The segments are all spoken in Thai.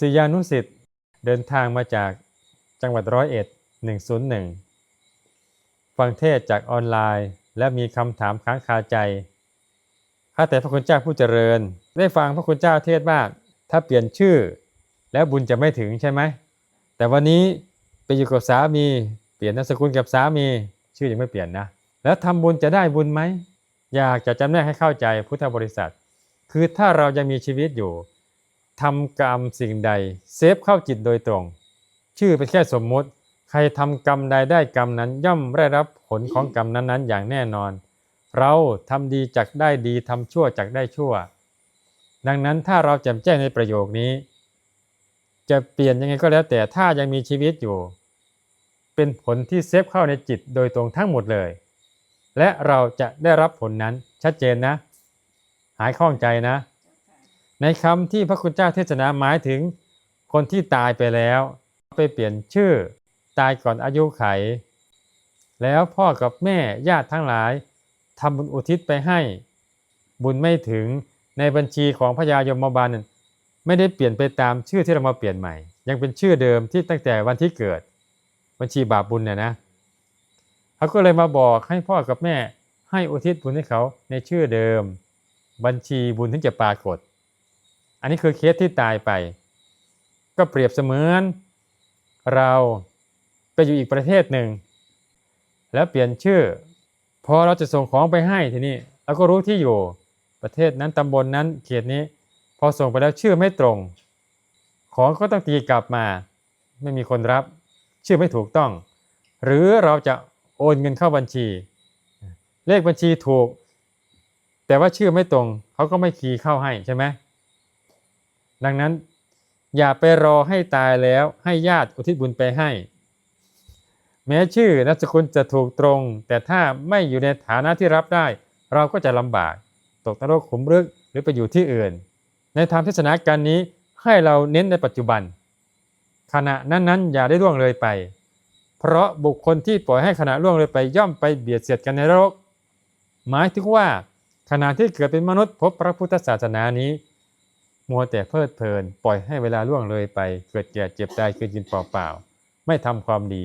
ศิยานุสิทธิ์เดินทางมาจากจังหวัดร้อยเอ็ด 101 ฟังเทศจากออนไลน์ และมีคำถามค้างคาใจข้าแต่พระคุณเจ้าผู้เจริญ ได้ฟังพระคุณเจ้าเทศว่าถ้าเปลี่ยนชื่อ แล้วบุญจะไม่ถึงใช่ไหม แต่วันนี้ไปอยู่กับสามี เปลี่ยนนามสกุลกับสามี ชื่อยังไม่เปลี่ยนนะ แล้วทำบุญจะได้บุญไหม อยากจะจำแนกให้เข้าใจพุทธบริษัท คือถ้าเรายังมีชีวิตอยู่ ทำกรรมสิ่งใด เซฟเข้าจิตโดยตรง ชื่อเป็นแค่สมมุติ ใครทำกรรมใดได้กรรมนั้นย่อมได้รับผลของกรรมนั้นๆ อย่างแน่นอน เราทำดีจักได้ดีทำชั่วจักได้ชั่ว ดังนั้นถ้าเราแจ่มแจ้งในประโยคนี้ จะเปลี่ยนยังไงก็แล้วแต่ถ้ายังมีชีวิตอยู่ เป็นผลที่เซฟเข้าในจิตโดยตรงทั้งหมดเลย และเราจะได้รับผลนั้นชัดเจนนะ หายข้องใจนะ ในคำที่พระคุณเจ้าเทศนาหมายถึงคนที่ตายไปแล้ว ไปเปลี่ยนชื่อตายก่อนอายุไข แล้วพ่อกับแม่ญาติทั้งหลายทำบุญอุทิศไปให้ บุญไม่ถึงในบัญชีของพญายมบาลนั้นไม่ได้เปลี่ยนไปตามชื่อที่เรามาเปลี่ยนใหม่ ยังเป็นชื่อเดิมที่ตั้งแต่วันที่เกิด บัญชีบาปบุญเนี่ยนะเขาก็เลยมาบอกให้พ่อกับแม่ให้อุทิศบุญให้เขาในชื่อเดิม บัญชีบุญถึงจะปรากฏ อันนี้คือเคสที่ตายไป ก็เปรียบเสมือน เราไปอยู่อีกประเทศหนึ่ง แล้วเปลี่ยนชื่อ พอเราจะส่งของไปให้ทีนี้เราก็รู้ที่อยู่ประเทศนั้นตำบลนนั้นเขตนี้ พอส่งไปแล้วชื่อไม่ตรง ของก็ต้องตีกลับมา ไม่มีคนรับ ชื่อไม่ถูกต้อง หรือเราจะโอนเงินเข้าบัญชี เลขบัญชีถูก แต่ว่าชื่อไม่ตรงเขาก็ไม่คีย์เข้าให้ใช่ไหม ดังนั้นอย่าไปรอให้ตายแล้วให้ญาติอุทิศบุญไปให้ แม้ชื่อนามสกุลจะถูกตรง แต่ถ้าไม่อยู่ในฐานะที่รับได้ เราก็จะลำบาก ตกนรกขุมรึกหรือไปอยู่ที่อื่น ในธรรมเทศนาการนี้ให้เราเน้นในปัจจุบัน ขณะนั้นๆ อย่าได้ล่วงเลยไป เพราะบุคคลที่ปล่อยให้ขณะล่วงเลยไปย่อมไปเบียดเสียดกันในนรกหมายถึงว่าขณะที่เกิดเป็นมนุษย์พบพระพุทธศาสนานี้ มัวแต่เพลิดเพลิน ปล่อยให้เวลาล่วงเลยไป เกิดแก่เจ็บตายคือกินเปล่าๆไม่ทำความดี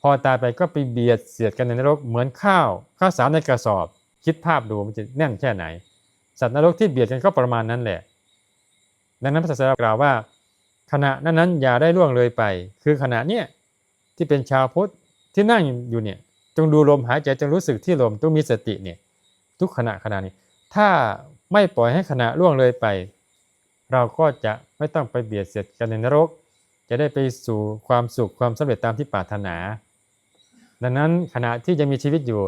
พอตายไปก็ไปเบียดเสียดกันในนรกเหมือนข้าวข้าวสารในกระสอบ คิดภาพดูมันจะแน่นแค่ไหน สัตว์นรกที่เบียดกันก็ประมาณนั้นแหละ ดังนั้นพระศาสดากล่าวว่า ขณะนั้นนั้นอย่าได้ล่วงเลยไป คือขณะเนี้ยที่เป็นชาวพุทธที่นั่งอยู่เนี่ยจงดูลมหายใจจงรู้สึกที่ลมต้องมีสติเนี่ยทุกขณะขณะนี้ ถ้าไม่ปล่อยให้ขณะล่วงเลยไป เราก็จะไม่ต้องไปเบียดเสียดกันในนรก จะได้ไปสู่ความสุขความสำเร็จตามที่ปรารถนา ดังนั้นขณะที่ยังมีชีวิตอยู่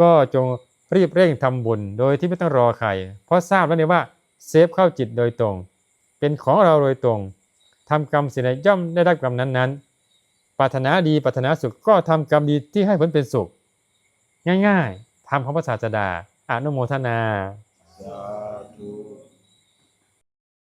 ก็จงรีบเร่งทำบุญโดยที่ไม่ต้องรอใคร เพราะทราบแล้วเนี่ยว่าเซฟเข้าจิตโดยตรง เป็นของเราโดยตรงทำกรรมสิ่งใดย่อมได้รับกรรมนั้นๆ ปรารถนาดีปรารถนาสุขก็ทำกรรมดีที่ให้ผลเป็นสุข ง่ายๆทำของพระศาสดาอนุโมทนาสา